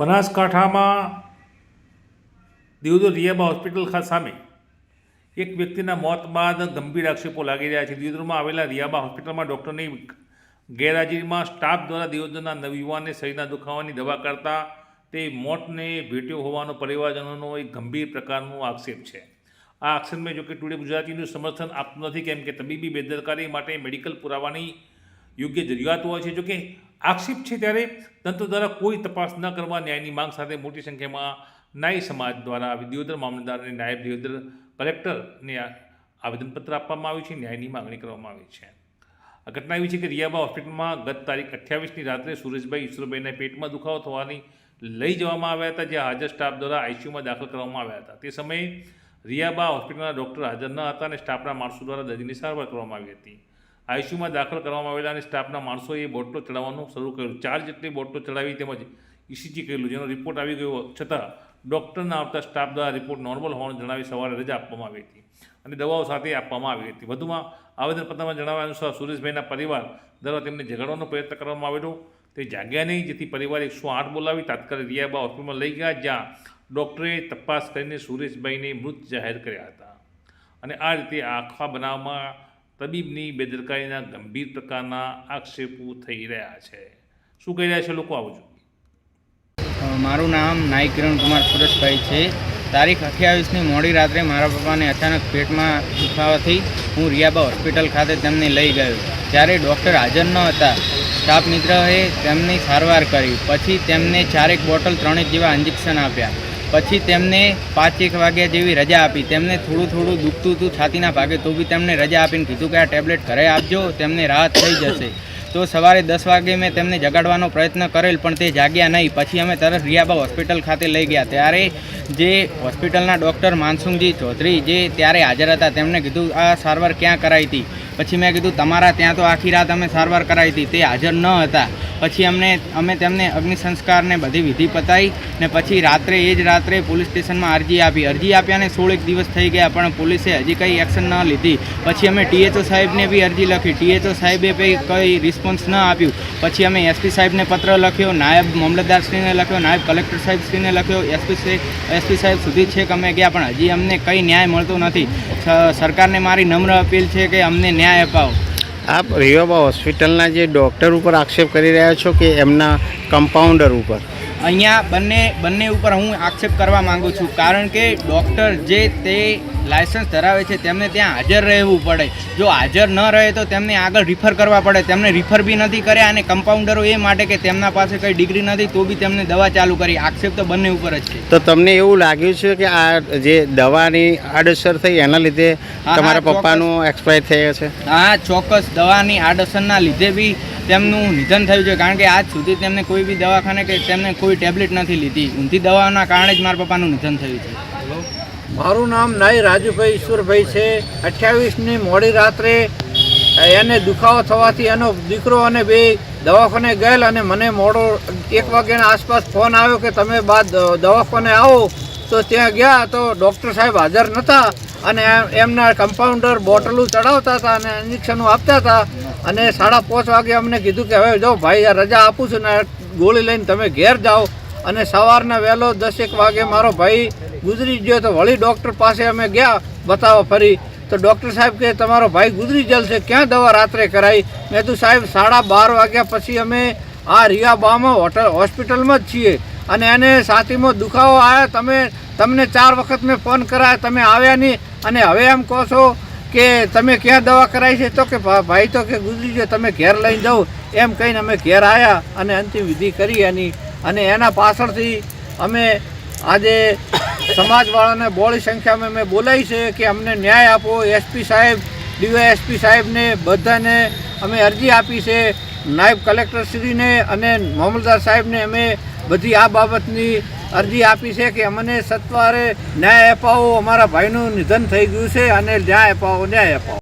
બનાસકાંઠામાં દિયોદર રિયાબા હોસ્પિટલ ખાતે સામે એક વ્યક્તિના મોત બાદ ગંભીર આક્ષેપો લાગી રહ્યા છે. દિયોદરમાં આવેલા રિયાબા હોસ્પિટલમાં ડૉક્ટરની ગેરહાજરીમાં સ્ટાફ દ્વારા દિયોદરના નવયુવાનને શરીરના દુખાવાની દવા કરતા તે મોતને ભેટ્યો હોવાનો પરિવારજનોનો એક ગંભીર પ્રકારનો આક્ષેપ છે. આ આક્ષેપને જોકે ટુડે ગુજરાતીનું સમર્થન આપતું નથી, કેમ કે તબીબી બેદરકારી માટે મેડિકલ પુરાવાની યોગ્ય જરૂરિયાત હોય છે. જોકે આક્ષેપ છે ત્યારે તંત્ર દ્વારા કોઈ તપાસ ન કરવા ન્યાયની માંગ સાથે મોટી સંખ્યામાં ન્યાય સમાજ દ્વારા દિયોદર મામલતદાર અને નાયબ દિયોદર કલેક્ટરને આવેદનપત્ર આપવામાં આવ્યું છે. ન્યાયની માંગણી કરવામાં આવી છે. આ ઘટના એવી છે કે રિયાબા હોસ્પિટલમાં ગત તારીખ અઠ્યાવીસની રાત્રે સુરેશભાઈ ઈશ્વરભાઈના પેટમાં દુખાવો થવાની લઈ જવામાં આવ્યા હતા, જ્યાં હાજર સ્ટાફ દ્વારા આઈસીયુમાં દાખલ કરવામાં આવ્યા હતા. તે સમયે રિયાબા હોસ્પિટલના ડૉક્ટર હાજર ન હતા અને સ્ટાફના માણસો દ્વારા દર્દીની સારવાર કરવામાં આવી હતી. આઈસીયુમાં દાખલ કરવામાં આવેલા અને સ્ટાફના માણસોએ બોટલો ચડાવવાનું શરૂ કર્યું. ચાર જેટલી બોટલો ચડાવી તેમજ ઇસીજી કરેલું, જેનો રિપોર્ટ આવી ગયો છતાં ડૉક્ટરના આવતા સ્ટાફ દ્વારા રિપોર્ટ નોર્મલ હોવાનું જણાવી સવારે રજા આપવામાં આવી હતી અને દવાઓ સાથે આપવામાં આવી હતી. વધુમાં આવેદનપત્રમાં જણાવ્યા અનુસાર સુરેશભાઈના પરિવાર દ્વારા તેમને જગાડવાનો પ્રયત્ન કરવામાં આવેલો. તે જાગ્યા નહીં, જેથી પરિવારે એકસો આઠ બોલાવી તાત્કાલિક રિયાબા હોસ્પિટલમાં લઈ ગયા, જ્યાં ડૉક્ટરે તપાસ કરીને સુરેશભાઈને મૃત જાહેર કર્યા હતા. અને આ રીતે આખા બનાવમાં તબીબની બેદરકારીના ગંભીર પ્રકારના આક્ષેપો થઈ રહ્યા છે. શું કહી રહ્યા છે લોકો આવજો મારું નામ નાઈ કિરણ કુમાર સુરેશભાઈ છે. તારીખ અઠ્યાવીસની મોડી રાત્રે મારા પપ્પાને અચાનક પેટમાં દુખાવાથી હું રિયાબા હોસ્પિટલ ખાતે તેમને લઈ ગયો. ત્યારે ડૉક્ટર હાજર ન હતા, સ્ટાફ મિત્રએ તેમની સારવાર કરી. પછી તેમને ચારેક બોટલ ત્રણેક જેવા ઇન્જેક્શન આપ્યા. પછી તેમને પાંચ એક વાગ્યા જેવી રજા આપી. તેમને થોડું થોડું દુખતું હતું છાતીના ભાગે, તો બી તેમને રજા આપીને કીધું કે આ ટેબ્લેટ ઘરે આપજો, તેમને રાહત થઈ જશે. તો સવારે દસ વાગે મેં તેમને જગાડવાનો પ્રયત્ન કરેલ, પણ તે જાગ્યા નહીં. પછી અમે તરત રિયાબા હોસ્પિટલ ખાતે લઈ ગયા. ત્યારે જે હોસ્પિટલના ડૉક્ટર માનસુંગજી ચૌધરી જે ત્યારે હાજર હતા તેમણે કીધું, આ સારવાર ક્યાં કરાવી હતી પછી મેં કીધું, તમારા ત્યાં તો આખી રાત અમે સારવાર કરાવી હતી તે હાજર ન હતા. પછી અમને, અમે તેમને અગ્નિ સંસ્કારને બધી વિધિ પતાવી ને પછી રાત્રે, એ જ રાત્રે પોલીસ સ્ટેશનમાં અરજી આપી. અરજી આપ્યાને સોળેક દિવસ થઈ ગયા, પણ પોલીસે હજી કંઈ એક્શન ન લીધી. પછી અમે ટીએચઓ સાહેબને બી અરજી લખી. ટીએચઓ સાહેબે કંઈ રિસ્પોન્સ ન આપ્યું. પછી અમે એસપી સાહેબને પત્ર લખ્યો, નાયબ મામલતદારશ્રીને લખ્યો, નાયબ કલેક્ટર સાહેબશ્રીને લખ્યો. એસપી એસપી સાહેબ સુધી છેક અમે ગયા, પણ હજી અમને કંઈ ન્યાય મળતો નથી. સરકારને મારી નમ્ર અપીલ છે કે અમને ન્યાય અપાવો. આપ રેવાબા હોસ્પિટલના જે ડૉક્ટર ઉપર આક્ષેપ કરી રહ્યા છો કે એમના કમ્પાઉન્ડર ઉપર? અહીંયા બંને બંને ઉપર હું આક્ષેપ કરવા માગું છું. કારણ કે ડૉક્ટર જે તે લાયસન્સ ધરાવે છે તેમને ત્યાં હાજર રહેવું પડે. જો હાજર ન રહે તો તેમને આગળ રિફર કરવા પડે. તેમને રિફર બી નથી કર્યા અને કમ્પાઉન્ડરો એ માટે કે તેમના પાસે કંઈ ડિગ્રી નથી તો બી તેમને દવા ચાલુ કરી. આક્ષેપ તો બંને ઉપર જ છે. તો તમને એવું લાગ્યું છે કે આ જે દવાની આડઅસર થઈ એના લીધે તમારા પપ્પાનું એક્સપાયર થયા છે? હા ચોક્કસ. દવાની આડઅસરના લીધે બી તેમનું નિધન થયું છે. કારણ કે આજ સુધી તેમને કોઈ બી દવાખાને કે તેમને કોઈ ટેબ્લેટ નથી લીધી. ઊંધી દવાના કારણે જ મારા પપ્પાનું નિધન થયું છે. મારું નામ નાઈ રાજુભાઈ ઈશ્વરભાઈ છે. અઠ્યાવીસની મોડી રાત્રે એને દુખાવો થવાથી એનો દીકરો અને બે દવાખાને ગયેલ અને મને મોડો એક વાગ્યાના આસપાસ ફોન આવ્યો કે તમે બાદ દવાખાને આવો. તો ત્યાં ગયા તો ડૉક્ટર સાહેબ હાજર નહોતા અને એમ- એમના કમ્પાઉન્ડર બોટલું ચડાવતા હતા અને ઇન્જેક્શનો આપતા હતા અને સાડા પાંચ વાગે અમને કીધું કે હવે જો ભાઈ રજા આપું છું ને ગોળી લઈને તમે ઘેર જાઓ. અને સવારના વહેલો દસેક વાગે મારો ભાઈ ગુજરી ગયો તો વળી ડૉક્ટર પાસે અમે ગયા બતાવવા ફરી. તો ડૉક્ટર સાહેબ કે તમારો ભાઈ ગુજરી જલશે ક્યાં દવા રાત્રે કરાવી મેં તો સાહેબ, સાડા બાર વાગ્યા પછી અમે આ રિયાબામાં હોટલ, હોસ્પિટલમાં જ છીએ. અને એને સાથીમાં દુખાવો આવ્યા. તમે, તમને ચાર વખત મેં ફોન કરાયા, તમે આવ્યા નહીં. અને હવે એમ કહો છો કે, તમે ક્યાં દવા કરાવી છે? તો કે ભાઈ તો કે ગુજરી ગયો, તમે ઘેર લઈને જાઓ. એમ કહીને અમે ઘેર આવ્યા અને અંતિમ વિધિ કરી એની. અને એના પાછળથી અમે આજે સમાજવાળાને બોળી સંખ્યામાં મેં બોલાવી છે કે અમને ન્યાય આપો. એસપી સાહેબ ડીવાયએસપી સાહેબને બધાને અમે અરજી આપી છે. નાયબ કલેક્ટરશ્રીને અને મામલદાર સાહેબને અમે બધી આ બાબતની અરજી આપી છે કે અમને સત્વારે ન્યાય અપાવો. અમારા ભાઈનું નિધન થઈ ગયું છે અને ન્યાય અપાવો ન્યાય અપાવો.